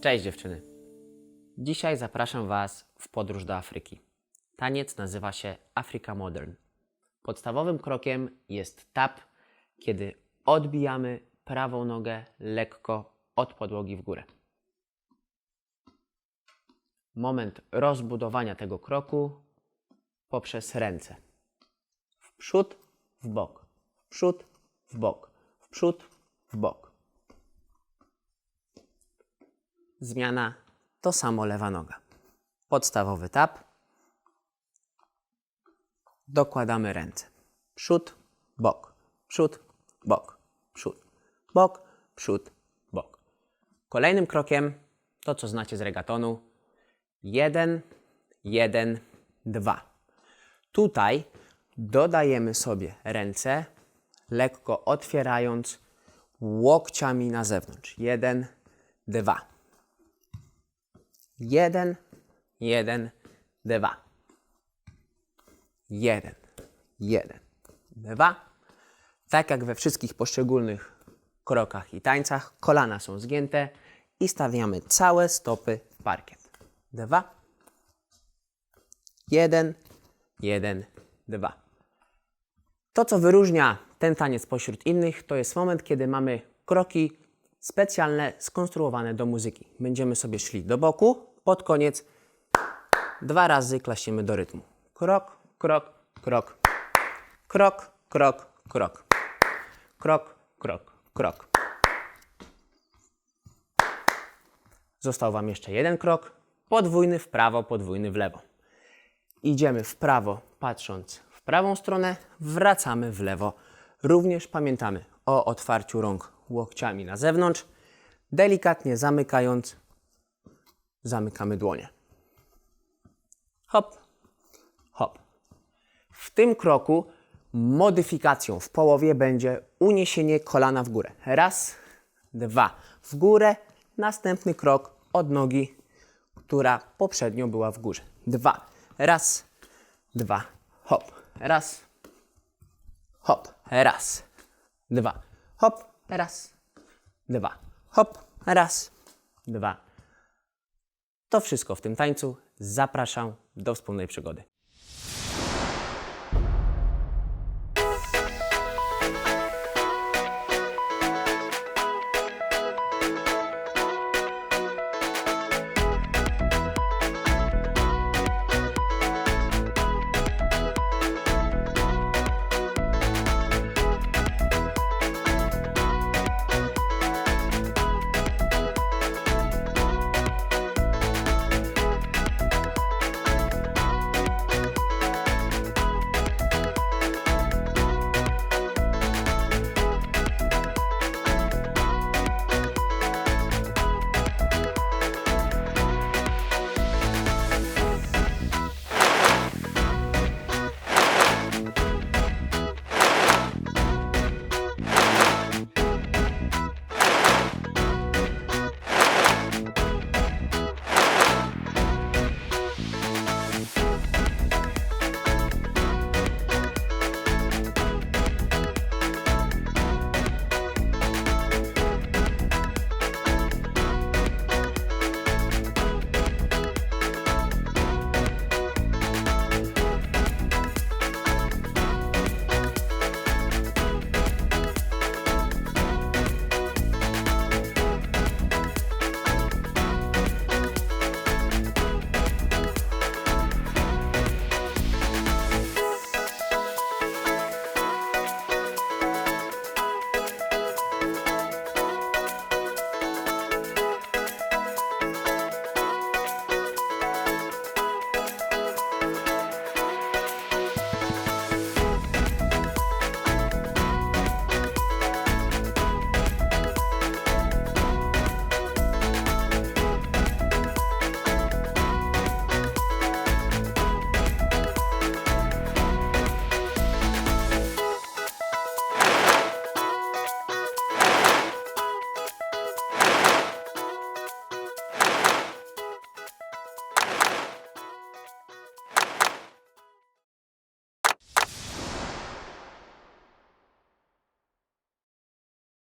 Cześć dziewczyny. Dzisiaj zapraszam Was w podróż do Afryki. Taniec nazywa się Africa Modern. Podstawowym krokiem jest tap, kiedy odbijamy prawą nogę lekko od podłogi w górę. Moment rozbudowania tego kroku poprzez ręce. W przód, w bok, w przód, w bok, w przód, w bok. Zmiana to samo lewa noga. Podstawowy tap. Dokładamy ręce. Przód, bok, przód, bok, przód, bok, przód, bok. Kolejnym krokiem to, co znacie z regatonu. Jeden, jeden, dwa. Tutaj dodajemy sobie ręce, lekko otwierając łokciami na zewnątrz. Jeden, dwa. Jeden, jeden, dwa. Jeden, jeden, dwa. Tak jak we wszystkich poszczególnych krokach i tańcach, kolana są zgięte i stawiamy całe stopy w parkiet. Dwa. Jeden, jeden, dwa. To, co wyróżnia ten taniec pośród innych, to jest moment, kiedy mamy kroki specjalne, skonstruowane do muzyki. Będziemy sobie szli do boku, pod koniec dwa razy klaścimy do rytmu. Krok, krok, krok, krok, krok, krok, krok, krok, krok. Został Wam jeszcze jeden krok, podwójny w prawo, podwójny w lewo. Idziemy w prawo, patrząc w prawą stronę, wracamy w lewo. Również pamiętamy o otwarciu rąk łokciami na zewnątrz, delikatnie zamykając, zamykamy dłonie. Hop, hop. W tym kroku modyfikacją w połowie będzie uniesienie kolana w górę. Raz, dwa, w górę, następny krok od nogi, która poprzednio była w górze. Dwa, raz, dwa, hop, raz, hop, raz, dwa, hop, raz, dwa, hop, raz, dwa. To wszystko w tym tańcu. Zapraszam do wspólnej przygody.